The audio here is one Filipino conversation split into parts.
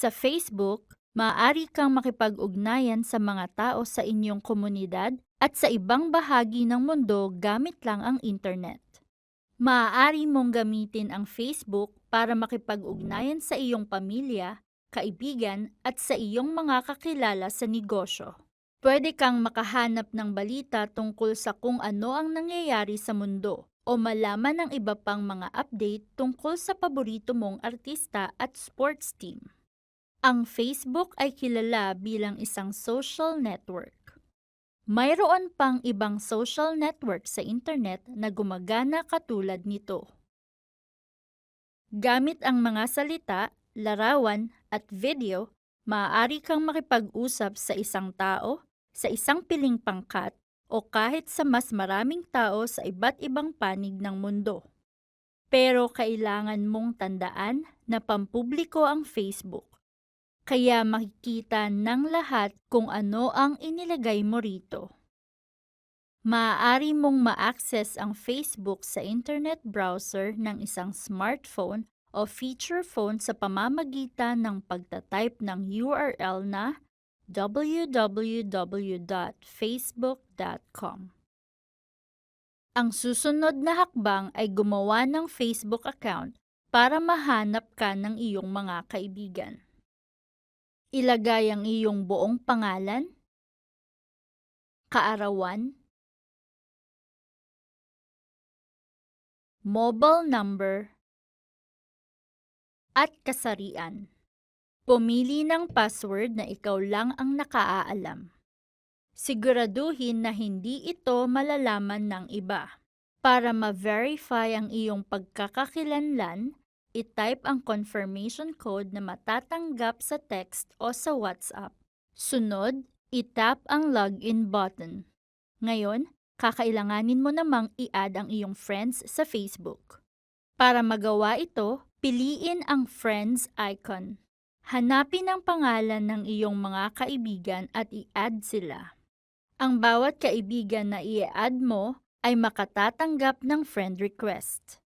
Sa Facebook, maaari kang makipag-ugnayan sa mga tao sa inyong komunidad at sa ibang bahagi ng mundo gamit lang ang internet. Maaari mong gamitin ang Facebook para makipag-ugnayan sa iyong pamilya, kaibigan at sa iyong mga kakilala sa negosyo. Pwede kang makahanap ng balita tungkol sa kung ano ang nangyayari sa mundo o malaman ng iba pang mga update tungkol sa paborito mong artista at sports team. Ang Facebook ay kilala bilang isang social network. Mayroon pang ibang social network sa internet na gumagana katulad nito. Gamit ang mga salita, larawan, at video, maaari kang makipag-usap sa isang tao, sa isang piling pangkat, o kahit sa mas maraming tao sa iba't ibang panig ng mundo. Pero kailangan mong tandaan na pampubliko ang Facebook. Kaya makikita ng lahat kung ano ang inilagay mo rito. Maaari mong ma-access ang Facebook sa internet browser ng isang smartphone o feature phone sa pamamagitan ng pagtatype ng URL na www.facebook.com. Ang susunod na hakbang ay gumawa ng Facebook account para mahanap ka ng iyong mga kaibigan. Ilagay ang iyong buong pangalan, kaarawan, mobile number, at kasarian. Pumili ng password na ikaw lang ang nakaaalam. Siguraduhin na hindi ito malalaman ng iba. Para ma-verify ang iyong pagkakakilanlan, i-type ang confirmation code na matatanggap sa text o sa WhatsApp. Sunod, i-tap ang login button. Ngayon, kakailanganin mo namang i-add ang iyong friends sa Facebook. Para magawa ito, piliin ang friends icon. Hanapin ang pangalan ng iyong mga kaibigan at i-add sila. Ang bawat kaibigan na i-add mo ay makatatanggap ng friend request.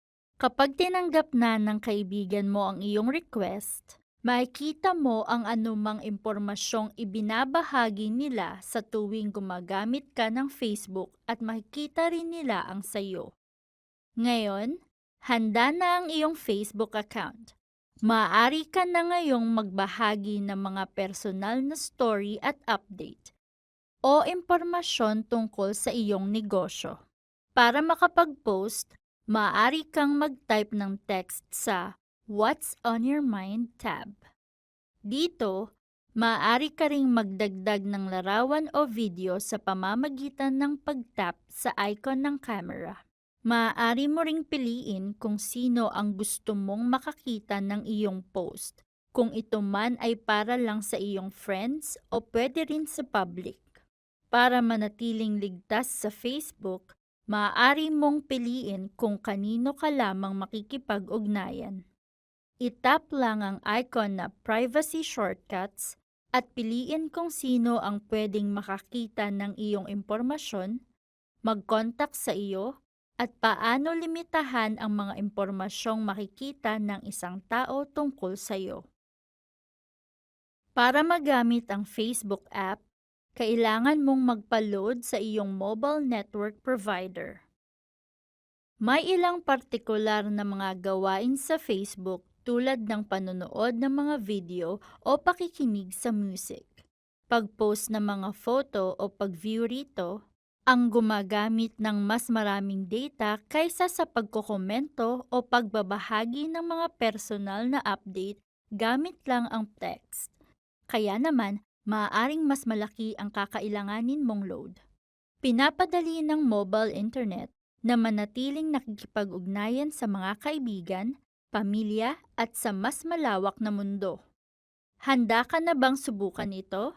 Kapag tinanggap na ng kaibigan mo ang iyong request, makikita mo ang anumang impormasyong ibinabahagi nila sa tuwing gumagamit ka ng Facebook at makikita rin nila ang sayo. Ngayon, handa na ang iyong Facebook account. Maaari ka na ngayong magbahagi ng mga personal na story at update o impormasyon tungkol sa iyong negosyo. Para makapag-post, maaari kang mag-type ng text sa What's on your mind tab. Dito, maaari ka ring magdagdag ng larawan o video sa pamamagitan ng pag-tap sa icon ng camera. Maaari mo ring piliin kung sino ang gusto mong makakita ng iyong post, kung ito man ay para lang sa iyong friends o pwede rin sa public. Para manatiling ligtas sa Facebook, maaari mong piliin kung kanino ka lamang makikipag-ugnayan. Itap lang ang icon na Privacy Shortcuts at piliin kung sino ang pwedeng makakita ng iyong impormasyon, mag-contact sa iyo, at paano limitahan ang mga impormasyong makikita ng isang tao tungkol sa iyo. Para magamit ang Facebook app, kailangan mong magpa-load sa iyong mobile network provider. May ilang partikular na mga gawain sa Facebook tulad ng panonood ng mga video o pakikinig sa music. Pag-post ng mga photo o pag-view rito, ang gumagamit ng mas maraming data kaysa sa pagkokomento o pagbabahagi ng mga personal na update gamit lang ang text. Kaya naman, maaaring mas malaki ang kakailanganin mong load. Pinapadali ng mobile internet na manatiling nakikipag-ugnayan sa mga kaibigan, pamilya at sa mas malawak na mundo. Handa ka na bang subukan ito?